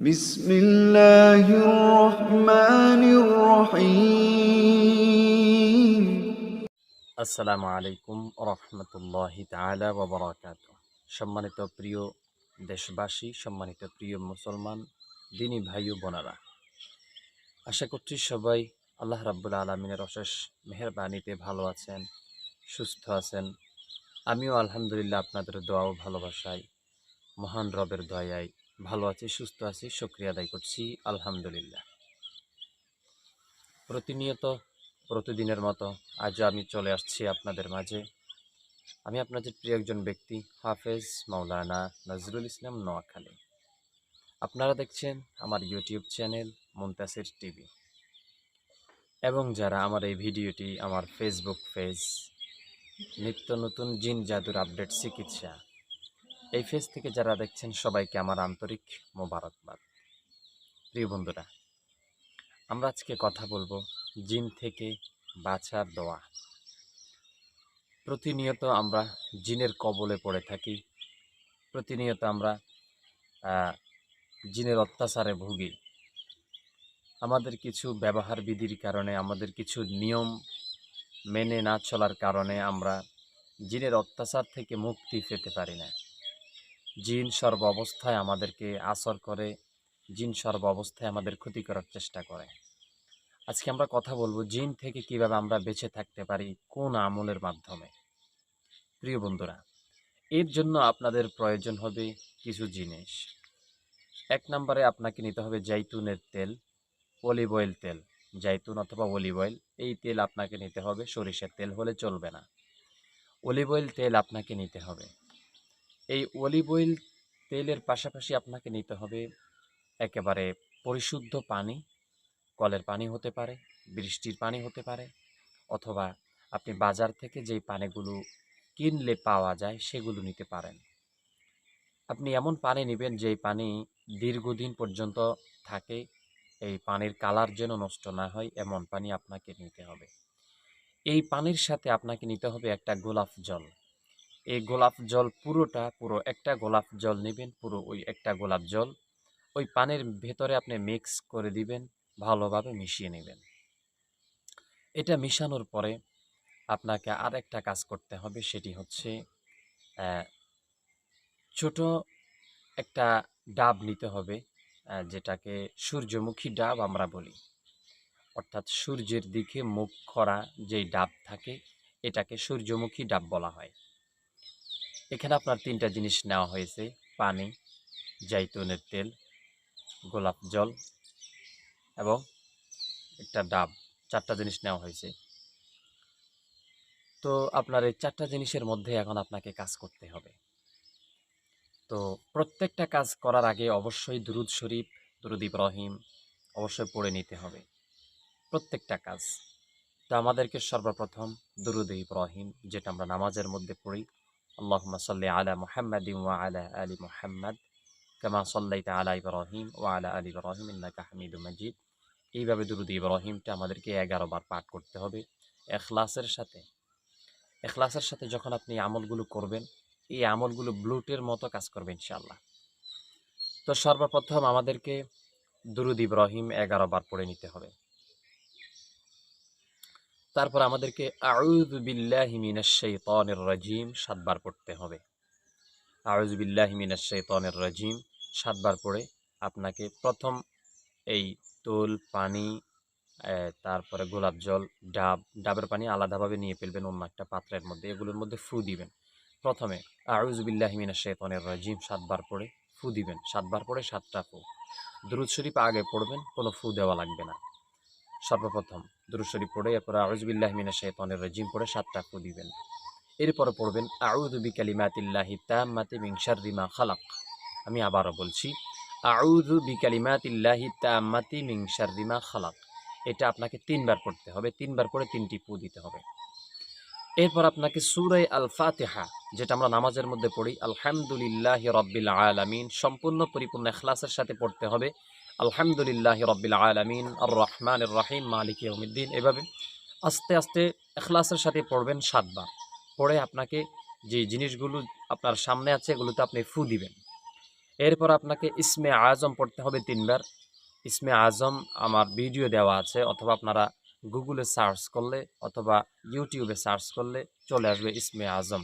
بسم الله الرحمن الرحيم আসসালামু আলাইকুম রহমতুল্লাহ তালা ওবরাকাত সম্মানিত প্রিয় দেশবাসী সম্মানিত প্রিয় মুসলমান দিনী ভাই ও বোনারা আশা করছি সবাই আল্লাহ রাব্বুল আলমিনের অশেষ মেহরবানিতে ভালো আছেন সুস্থ আছেন আমিও আলহামদুলিল্লাহ আপনাদের দোয়া ও ভালোবাসায় মহান রবের দয়ায় ভালো আছি, সুস্থ আছি, শুক্রিয়া আদায় করছি, আলহামদুলিল্লাহ। প্রতিনিয়ত, প্রতিদিনের মতো আজ আমি চলে আসছি আপনাদের মাঝে। আমি আপনাদের প্রিয় একজন ব্যক্তি, হাফেজ মাওলানা নজরুল ইসলাম নোয়াখালী। আপনারা দেখছেন আমার ইউটিউব চ্যানেল মুন্তাসির টিভি। এবং যারা আমার এই ভিডিওটি আমার ফেসবুক পেজ, নিত্য নতুন জিন জাদুর আপডেট, চিকিৎসা এই পেজ থেকে যারা দেখছেন, সবাইকে আমার আন্তরিক মোবারকবাদ। প্রিয় বন্ধুরা, আমরা আজকে কথা বলব জিন থেকে বাঁচার দোয়া। প্রতিনিয়ত আমরা জিনের কবলে পড়ে থাকি। প্রতিনিয়ত আমরা জিনের অত্যাচারে ভুগি। আমাদের কিছু ব্যবহার বিধির কারণে, আমাদের কিছু নিয়ম মেনে না চলার কারণে আমরা জিনের অত্যাচার থেকে মুক্তি পেতে পারি না। জিন সর্ব অবস্থায় আমাদেরকে আসর করে, জিন সর্ব অবস্থায় আমাদের ক্ষতি করার চেষ্টা করে। আজকে আমরা কথা বলব জিন থেকে কীভাবে আমরা বেঁচে থাকতে পারি, কোন আমলের মাধ্যমে? প্রিয় বন্ধুরা, এর জন্য আপনাদের প্রয়োজন হবে কিছু জিনিস। এক নম্বরে আপনাকে নিতে হবে জাইতুনের তেল, অলিভ অয়েল তেল। জাইতুন অথবা অলিভ অয়েল, এই তেল আপনাকে নিতে হবে। সরিষার তেল হলে চলবে না। অলিভ অয়েল তেল আপনাকে নিতে হবে। এই অলিভ অয়েল তেলের পাশাপাশি আপনাকে নিতে হবে একেবারে পরিশুদ্ধ পানি। কলের পানি হতে পারে, বৃষ্টির পানি হতে পারে, অথবা আপনি বাজার থেকে যেই পানিগুলো কিনলে পাওয়া যায় সেগুলো নিতে পারেন। আপনি এমন পানি নেবেন যেই পানি দীর্ঘদিন পর্যন্ত থাকে, এই পানির কালার যেন নষ্ট না হয়, এমন পানি আপনাকে নিতে হবে। এই পানির সাথে আপনাকে নিতে হবে একটা গোলাপ জল। এই গোলাপ জল পুরোটা, পুরো একটা গোলাপ জল নেবেন, পুরো ওই একটা গোলাপ জল, ওই পানির ভেতরে আপনি মিক্স করে দিবেন, ভালোভাবে মিশিয়ে নেবেন। এটা মিশানোর পরে আপনাকে আর একটা কাজ করতে হবে, সেটি হচ্ছে ছোট একটা ডাব নিতে হবে যেটাকে সূর্যমুখী ডাব আমরা বলি। অর্থাৎ সূর্যের দিকে মুখ করা যেই ডাব থাকে, এটাকে সূর্যমুখী ডাব বলা হয়। এখানে আপনার তিনটা জিনিস নেওয়া হয়েছে। পানি, জাইতুনের তেল, গোলাপ জল এবং একটা ডাব। চারটা জিনিস নেওয়া হয়েছে। তো আপনার এই চারটা জিনিসের মধ্যে এখন আপনাকে কাজ করতে হবে। তো প্রত্যেকটা কাজ করার আগে অবশ্যই দুরুদ শরীফ, দুরুদ ইব্রাহিম অবশ্যই পড়ে নিতে হবে। প্রত্যেকটা কাজ। তো আমাদেরকে সর্বপ্রথম দুরুদ ইব্রাহিম, যেটা আমরা নামাজের মধ্যে পড়ি আলা মুহাম্মাদিন ওয়া আলা আলি মুহাম্মাদ কামা সাল্লাইতা আলা ইব্রাহিম ওয়া আলা আলি ইব্রাহিম ইন্নাকা হামিদুম মাজিদ এইভাবে দুরুদ ইব্রাহিমটা আমাদেরকে এগারো বার পাঠ করতে হবে এখলাসের সাথে। এখলাসের সাথে যখন আপনি আমলগুলো করবেন, এই আমলগুলো ব্লুটের মতো কাজ করবে ইনশাআল্লাহ। তো সর্বপ্রথম আমাদেরকে দুরুদ ইব্রাহিম এগারো বার পড়ে নিতে হবে। তারপর আমাদেরকে আউযু বিল্লাহি মিনাশ শাইতানির রাজিম সাতবার পড়তে হবে। আউযু বিল্লাহি মিনাশ শাইতানির রাজিম সাতবার পড়ে আপনাকে প্রথম এই তোল, পানি তারপরে গোলাপ জল, ডাব, ডাবের পানি আলাদাভাবে নিয়ে ফেলবেন অন্য একটা পাত্রের মধ্যে, এগুলোর মধ্যে ফু দিবেন। প্রথমে আউজুবিল্লাহ মিনা শেতনের রাজিম সাতবার পড়ে ফু দিবেন। সাতবার পড়ে সাতটা ফু। দুরুদ শরীফ আগে পড়বেন, কোনো ফু দেওয়া লাগবে না। সর্বপ্রথম। দুরুদ শরীফ পড়ে এরপর আউজুবিল্লাহ মিনা শেতনের রাজিম পড়ে সাতটা ফু দিবেন। এরপরে পড়বেন, আউযু বিকালিমাতিল্লাহি তাম্মাতি মিন শাররি মা খালাক। আমি আবারও বলছি, আউযু বিকালিমাতিল্লাহি তাম্মাতি মিন শাররি মা খালাক। এটা আপনাকে তিনবার পড়তে হবে, তিনবার করে তিনটি পু দিতে হবে। এরপর আপনাকে সুরাই আল ফাতিহা যেটা আমরা নামাজের মধ্যে পড়ি, আলহামদুলিল্লাহ রব্বিল আলামিন, সম্পূর্ণ পরিপূর্ণ এখলাসের সাথে পড়তে হবে। আলহামদুলিল্লাহ রব্বিল আলামিন আর রহমান রাহিম, মালিক ইয়মিদ্দিন এভাবে আস্তে আস্তে এখলাসের সাথে পড়বেন সাতবার। পড়ে আপনাকে যে জিনিসগুলো আপনার সামনে আছে এগুলোতে আপনি ফু দিবেন। এরপর আপনাকে ইসমে আজম পড়তে হবে তিনবার। ইসমে আজম আমার ভিডিও দেওয়া আছে, অথবা আপনারা গুগলে সার্চ করলে অথবা ইউটিউবে সার্চ করলে চলে আসবে ইসমে আজম।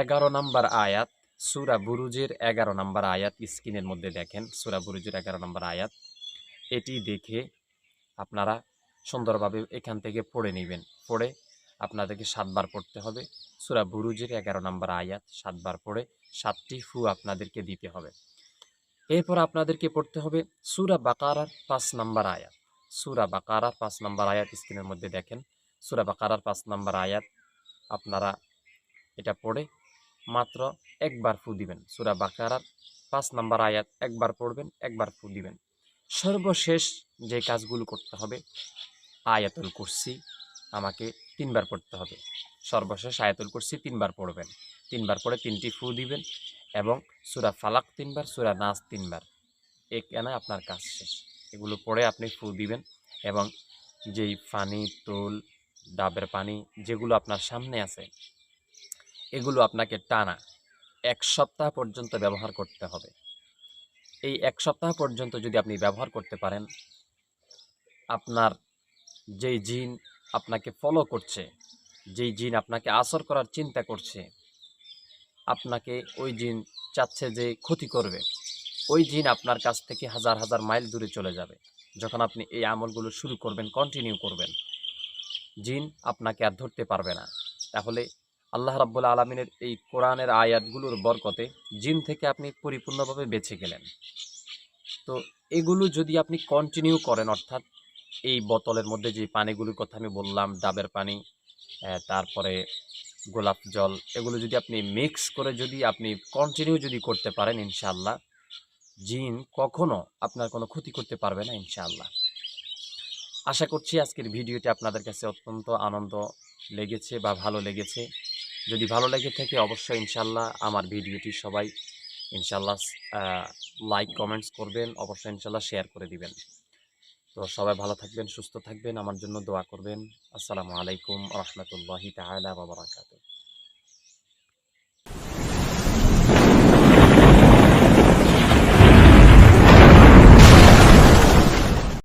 এগারো নাম্বার আয়াত, সুরা বুরুজের এগারো নাম্বার আয়াত, স্ক্রিনের মধ্যে দেখেন, সুরা বুরুজের এগারো নাম্বার আয়াত। এটি দেখে আপনারা সুন্দরভাবে এখান থেকে পড়ে নেবেন। পড়ে আপনাদেরকে সাতবার পড়তে হবে। সুরা বুরুজের এগারো নাম্বার আয়াত, সাতবার পড়ে সাতটি ফু আপনাদেরকে দিতে হবে। এরপর আপনাদেরকে পড়তে হবে সুরা বাকারার পাঁচ নাম্বার আয়াত। সুরা বাকারার পাঁচ নাম্বার আয়াত, স্ক্রিনের মধ্যে দেখেন। সুরা বাকারার পাঁচ নাম্বার আয়াত, আপনারা এটা পড়ে মাত্র একবার ফু দিবেন। সুরা বাকারার পাঁচ নাম্বার আয়াত, একবার পড়বেন, একবার ফু দিবেন। সর্বশেষ যে কাজগুলো করতে হবে, আয়াতুল কুরসি আমাকে তিনবার পড়তে হবে। সর্বশেষ আয়াতুল কুরসি তিনবার পড়বেন। তিনবার পড়ে তিনটি ফু দিবেন এবং সুরা ফালাক তিনবার, সুরা নাচ তিনবার। এখানে আপনার কাজ শেষ। এগুলো পড়ে আপনি ফু দিবেন এবং যেই পানি তোল, ডাবের পানি যেগুলো আপনার সামনে আছে এগুলো আপনাকে টানা এক সপ্তাহ পর্যন্ত ব্যবহার করতে হবে। এই এক সপ্তাহ পর্যন্ত যদি আপনি ব্যবহার করতে পারেন, আপনার যেই জিন আপনাকে ফলো করছে, যেই জিন আপনাকে আসর করার চিন্তা করছে, আপনাকে ওই জিন চাচ্ছে যে ক্ষতি করবে, ওই জিন আপনার কাছ থেকে হাজার হাজার মাইল দূরে চলে যাবে। যখন আপনি এই আমলগুলো শুরু করবেন কন্টিনিউ করবেন, জিন আপনাকে আর ধরতে পারবে না। তাহলে আল্লাহ রাব্বুল আলমিনের এই কোরআনের আয়াতগুলোর বরকতে জিন থেকে আপনি পরিপূর্ণভাবে বেঁচে গেলেন। তো এগুলো যদি আপনি কন্টিনিউ করেন, অর্থাৎ এই বোতলের মধ্যে যে পানিগুলোর কথা আমি বললাম, ডাবের পানি তারপরে গোলাপ জল, এগুলো যদি আপনি মিক্স করে যদি আপনি কন্টিনিউ যদি করতে পারেন ইনশাআল্লাহ, জিন কখনো আপনার কোনো ক্ষতি করতে পারবে না ইনশাআল্লাহ। আশা করছি আজকের ভিডিওটি আপনাদের কাছে অত্যন্ত আনন্দ লেগেছে বা ভালো লেগেছে। যদি ভালো লেগে থাকে অবশ্যই ইনশাল্লাহ আমার ভিডিওটি সবাই ইনশাল্লাহ লাইক কমেন্টস করবেন, অবশ্যই ইনশাল্লাহ শেয়ার করে দিবেন। তো সবাই ভালো থাকবেন, সুস্থ থাকবেন, আমার জন্য দোয়া করবেন। আসসালামু আলাইকুম রহমতুল্লাহি তাহলে বারাকাতুহু।